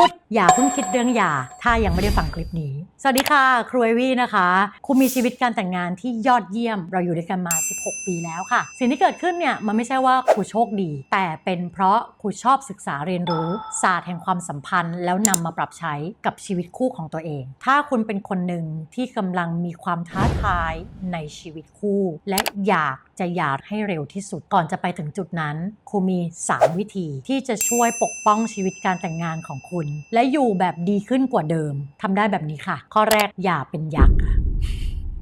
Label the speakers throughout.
Speaker 1: Nope. อย่าเพิ่งคิดเรื่องหย่า ถ้ายังไม่ได้ฟังคลิปนี้ สวัสดีค่ะ ครูเอวี่นะคะ คุณมีชีวิตการแต่งงานที่ยอดเยี่ยม เราอยู่ด้วยกันมา 16 ปีแล้วค่ะ สิ่งที่เกิดขึ้นเนี่ยมันไม่ใช่ว่าครูโชคดี แต่เป็นเพราะครูชอบศึกษาเรียนรู้ ศาสตร์แห่งความสัมพันธ์ แล้วนำมาปรับใช้กับชีวิตคู่ของตัวเอง ถ้าคุณเป็นคนหนึ่งที่กำลังมีความท้าทายในชีวิตคู่ และอยากจะหย่าให้เร็วที่สุดก่อนจะไปถึงจุดนั้น ครูมี 3 วิธีที่จะช่วยปกป้องชีวิตการแต่งงานของคุณและอยู่แบบดีขึ้นกว่าเดิมทำได้แบบนี้ค่ะ ข้อแรกอย่าเป็นยักษ์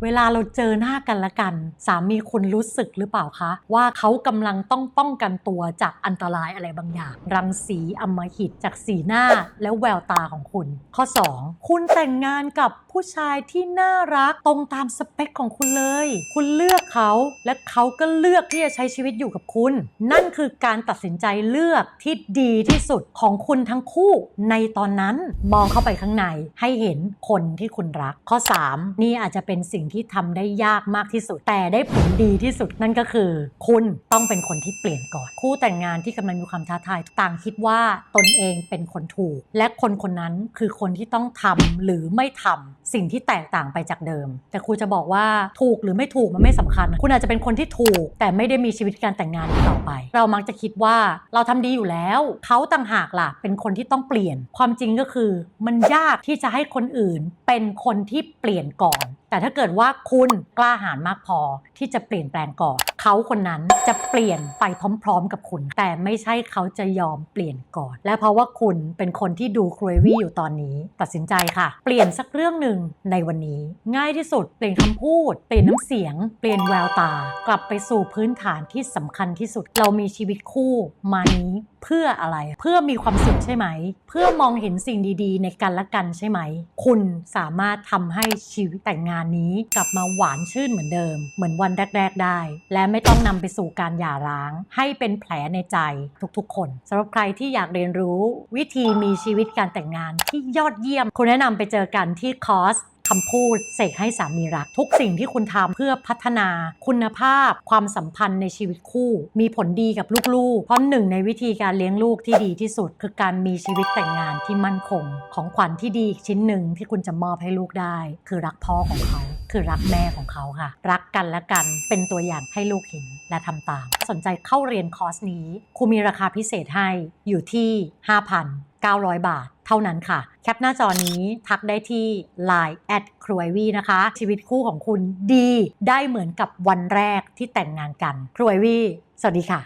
Speaker 1: เวลาเราเจอหน้ากันละกัน สามีคุณรู้สึกหรือเปล่าคะ ว่าเขากำลังต้องป้องกันตัวจากอันตรายอะไรบางอย่าง รังสีอมหิตจากสีหน้าและแววตาของคุณ ข้อ 2 คุณแต่งงานกับผู้ชายที่น่ารักตรงตามสเปคของคุณเลย คุณเลือกเขาและเขาก็เลือกที่จะใช้ชีวิตอยู่กับคุณ นั่นคือการตัดสินใจเลือกที่ดีที่สุดของคุณทั้งคู่ในตอนนั้นมองเข้าไปข้างในให้เห็นคนที่คุณรัก ข้อ 3 นี่อาจจะเป็นสิ่งที่ทำได้ยากมากที่สุด แต่ได้ผลดีที่สุดนั่นก็คือ คุณต้องเป็นคนที่เปลี่ยนก่อน คู่แต่งงานที่กำลังมีความท้าทายต่างคิดว่าตนเองเป็นคนถูก และคนคนนั้นคือคนที่ต้องทำหรือไม่ทำสิ่งที่แตกต่างไปจากเดิม แต่ครูจะบอกว่าถูกหรือไม่ถูกมันไม่สำคัญ คุณอาจจะเป็นคนที่ถูก แต่ไม่ได้มีชีวิตการแต่งงานต่อไป เรามักจะคิดว่าเราทำดีอยู่แล้ว เขาต่างหากล่ะเป็นคนที่ต้องเปลี่ยน ความจริงก็คือ มันยากที่จะให้คนอื่นเป็นคนที่เปลี่ยนก่อน แต่ถ้าเกิดว่าคุณกล้าหาญมากพอที่จะเปลี่ยนแปลงก่อน เขาคนนั้นจะเปลี่ยนไปพร้อมๆ กับคุณ แต่ไม่ใช่เขาจะยอมเปลี่ยนก่อน และเพราะว่าคุณเป็นคนที่ดูครวี่อยู่ตอนนี้ ตัดสินใจค่ะ เปลี่ยนสักเรื่องหนึ่งในวันนี้ ง่ายที่สุดเปลี่ยนคำพูด เปลี่ยนน้ำเสียง เปลี่ยนแววตา กลับไปสู่พื้นฐานที่สำคัญที่สุด เรามีชีวิตคู่มานี้เพื่ออะไร เพื่อมีความสุขใช่ไหม เพื่อมองเห็นสิ่งดีๆ ในกันและกันใช่ไหม คุณสามารถทำให้ชีวิตแต่งงานนี้กลับมาหวานชื่นเหมือนเดิม เหมือนวันแรก ๆ ได้ และไม่ต้องนำไปสู่การหย่าร้าง ให้เป็นแผลในใจทุกๆ คนสำหรับใครที่อยากเรียนรู้วิธีมีชีวิตการแต่งงานที่ยอดเยี่ยมคุณแนะนำไปเจอกันที่คอร์สคำพูดเสกให้สามีรัก ทุกสิ่งที่คุณทำเพื่อพัฒนาคุณภาพ ความสัมพันธ์ในชีวิตคู่ มีผลดีกับลูกๆ เพราะหนึ่งในวิธีการเลี้ยงลูกที่ดีที่สุด คือการมีชีวิตแต่งงานที่มั่นคง ของขวัญที่ดีชิ้นหนึ่งที่คุณจะมอบให้ลูกได้ คือรักพ่อของเขา คือรักแม่ของเขาค่ะ รักกันและกันเป็นตัวอย่างให้ลูกเห็นและทำตาม สนใจเข้าเรียนคอร์สนี้ครูมีราคาพิเศษให้อยู่ที่ 5,900 บาท เท่านั้นค่ะ แคปหน้าจอนี้ทักได้ที่ Line แอดครวยวีนะคะ ชีวิตคู่ของคุณดี ได้เหมือนกับวันแรกที่แต่งงานกันครวยวีสวัสดีค่ะ